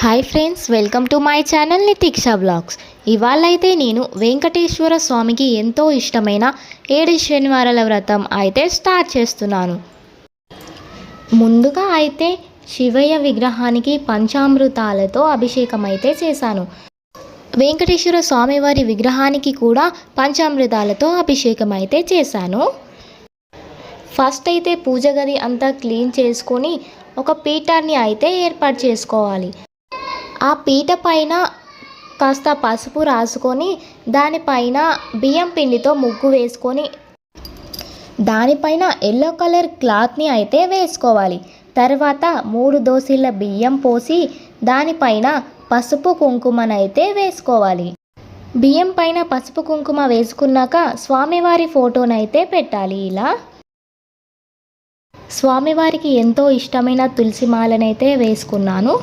Hi friends welcome to my channel Nitiksha blogs. ఇవాళ అయితే నేను వెంకటేశ్వర స్వామికి ఎంతో ఇష్టమైన ఏడు శనివారాల వ్రతం అయితే స్టార్ట్ చేస్తున్నాను. ముందుగా అయితే శివయ్య విగ్రహానికి పంచామృతాలతో అభిషేకం అయితే చేశాను. వెంకటేశ్వర స్వామివారి విగ్రహానికి కూడా పంచామృతాలతో అభిషేకం అయితే చేశాను. ఫస్ట్ అయితే పూజ గది అంతా క్లీన్ చేసుకొని ఒక పీఠాన్ని అయితే ఏర్పాటు చేసుకోవాలి. ఆ పీట పైన కాస్త పసుపు రాసుకొని దానిపైన బియ్యం పిండితో ముగ్గు వేసుకొని దానిపైన ఎల్లో కలర్ క్లాత్ని అయితే వేసుకోవాలి. తర్వాత మూడు దోశల బియ్యం పోసి దానిపైన పసుపు కుంకుమనైతే వేసుకోవాలి. బియ్యం పైన పసుపు కుంకుమ వేసుకున్నాక స్వామివారి ఫోటోనైతే పెట్టాలి. ఇలా స్వామివారికి ఎంతో ఇష్టమైన తులసి మాలనైతే వేసుకున్నాను.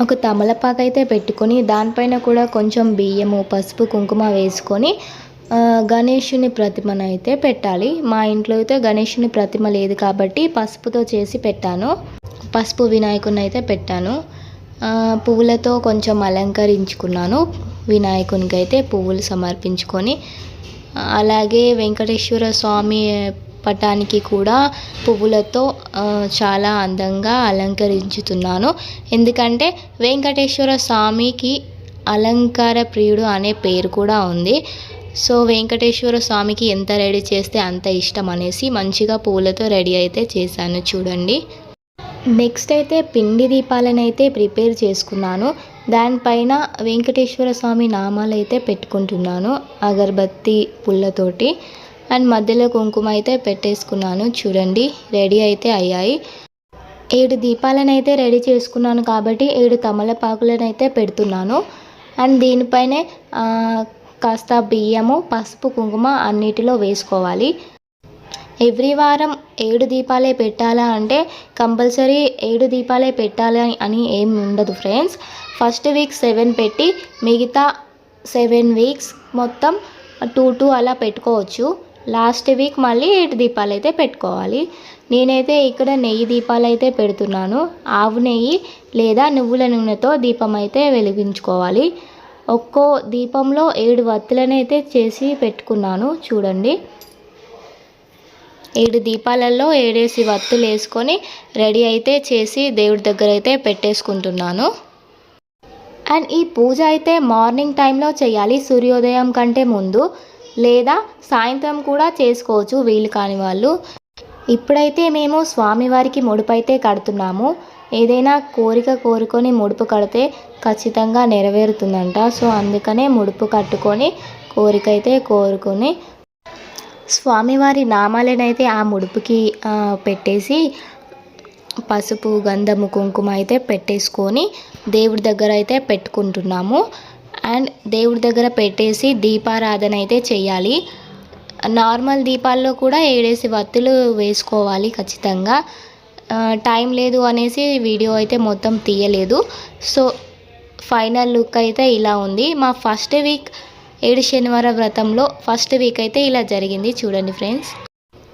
ఒక తమలపాకు అయితే పెట్టుకొని దానిపైన కూడా కొంచెం బియ్యము పసుపు కుంకుమ వేసుకొని గణేషుని ప్రతిమను అయితే పెట్టాలి. మా ఇంట్లో అయితే గణేషుని ప్రతిమ లేదు కాబట్టి పసుపుతో చేసి పెట్టాను. పసుపు వినాయకుని అయితే పెట్టాను. పువ్వులతో కొంచెం అలంకరించుకున్నాను. వినాయకునికి అయితే పువ్వులు సమర్పించుకొని అలాగే వెంకటేశ్వర స్వామి పటానికి కూడా పువ్వులతో చాలా అందంగా అలంకరించుతున్నాను. ఎందుకంటే వెంకటేశ్వర స్వామికి అలంకార ప్రియుడు అనే పేరు కూడా ఉంది. సో వెంకటేశ్వర స్వామికి ఎంత రెడీ చేస్తే అంత ఇష్టం అనేసి మంచిగా పూలతో రెడీ అయితే చేశాను చూడండి. నెక్స్ట్ అయితే పిండి దీపాలను అయితే ప్రిపేర్ చేసుకున్నాను. దానిపైన వెంకటేశ్వర స్వామి నామాలు అయితే పెట్టుకుంటున్నాను అగరబత్తి పుల్లతోటి. అండ్ మధ్యలో కుంకుమ అయితే పెట్టేసుకున్నాను. చూడండి రెడీ అయితే అయ్యాయి. ఏడు దీపాలను అయితే రెడీ చేసుకున్నాను కాబట్టి ఏడు తమలపాకులనైతే పెడుతున్నాను. అండ్ దీనిపైనే కాస్త బియ్యము పసుపు కుంకుమ అన్నిటిలో వేసుకోవాలి. ఎవ్రీ వారం ఏడు దీపాలే పెట్టాలా అంటే కంపల్సరీ ఏడు దీపాలే పెట్టాలి అని ఏం ఉండదు ఫ్రెండ్స్. ఫస్ట్ వీక్ సెవెన్ పెట్టి మిగతా సెవెన్ వీక్స్ మొత్తం టూ టూ అలా పెట్టుకోవచ్చు. లాస్ట్ వీక్ మళ్ళీ ఏడు దీపాలు అయితే పెట్టుకోవాలి. నేనైతే ఇక్కడ నెయ్యి దీపాలు అయితే పెడుతున్నాను. ఆవు నెయ్యి లేదా నువ్వుల నూనెతో దీపం అయితే వెలిగించుకోవాలి. ఒక్కో దీపంలో ఏడు వత్తులనైతే అయితే చేసి పెట్టుకున్నాను. చూడండి. ఏడు దీపాలలో ఏడేసి వత్తులు వేసుకొని రెడీ అయితే చేసి దేవుడి దగ్గర అయితే పెట్టేసుకుంటున్నాను. అండ్ ఈ పూజ అయితే మార్నింగ్ టైంలో చేయాలి. సూర్యోదయం కంటే ముందు. లేదా సాయంత్రం కూడా చేసుకోవచ్చు వీలు కాని వాళ్ళు. ఇప్పుడైతే మేము స్వామివారికి ముడుపు అయితే కడుతున్నాము. ఏదైనా కోరిక కోరుకొని ముడుపు కడితే ఖచ్చితంగా నెరవేరుతుందంట. సో అందుకనే ముడుపు కట్టుకొని కోరిక అయితే కోరుకొని స్వామివారి నామాలనైతే ఆ ముడుపుకి పెట్టేసి పసుపు గంధము కుంకుమ అయితే పెట్టేసుకొని దేవుడి దగ్గర అయితే పెట్టుకుంటున్నాము. అండ్ దేవుడి దగ్గర పెట్టేసి దీపారాధన అయితే చేయాలి. నార్మల్ దీపాల్లో కూడా ఏడేసి వత్తులు వేసుకోవాలి ఖచ్చితంగా. టైం లేదు అనేసి వీడియో అయితే మొత్తం తీయలేదు. సో ఫైనల్ లుక్ అయితే ఇలా ఉంది. మా ఫస్ట్ వీక్ ఏడు శనివారం వ్రతంలో ఫస్ట్ వీక్ అయితే ఇలా జరిగింది. చూడండి ఫ్రెండ్స్.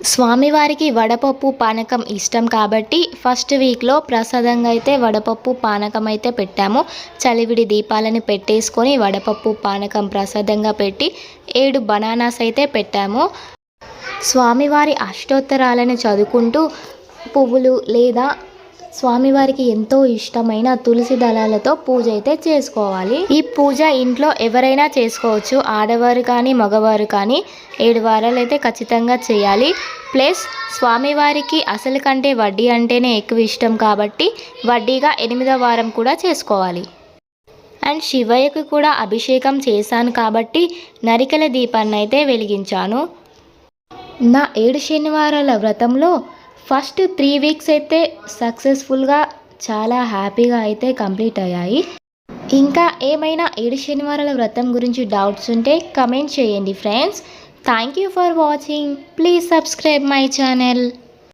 స్వామివారికి వడపప్పు పానకం ఇష్టం కాబట్టి ఫస్ట్ వీక్లో ప్రసాదంగా అయితే వడపప్పు పానకం అయితే పెట్టాము. చలివిడి దీపాలని పెట్టేసుకొని వడపప్పు పానకం ప్రసాదంగా పెట్టి ఏడు బనానాస్ అయితే పెట్టాము. స్వామివారి అష్టోత్తరాలను చదువుకుంటూ పువ్వులు లేదా స్వామివారికి ఎంతో ఇష్టమైన తులసి దళాలతో పూజ అయితే చేసుకోవాలి. ఈ పూజ ఇంట్లో ఎవరైనా చేసుకోవచ్చు. ఆడవారు కానీ మగవారు కానీ ఏడు వారాలు అయితే ఖచ్చితంగా చేయాలి. ప్లస్ స్వామివారికి అసలు కంటే వడ్డీ అంటేనే ఎక్కువ ఇష్టం కాబట్టి వడ్డీగా ఎనిమిదో వారం కూడా చేసుకోవాలి. అండ్ శివయ్యకు కూడా అభిషేకం చేశాను కాబట్టి నరికల దీపాన్ని అయితే వెలిగించాను. నా ఏడు శనివారాల వ్రతంలో ఫస్ట్ త్రీ వీక్స్ అయితే సక్సెస్ఫుల్గా చాలా హ్యాపీగా అయితే కంప్లీట్ అయ్యాయి. ఇంకా ఏమైనా ఏడు శనివారాల వ్రతం గురించి డౌట్స్ ఉంటే కమెంట్ చేయండి friends. Thank you for watching. Please subscribe my channel.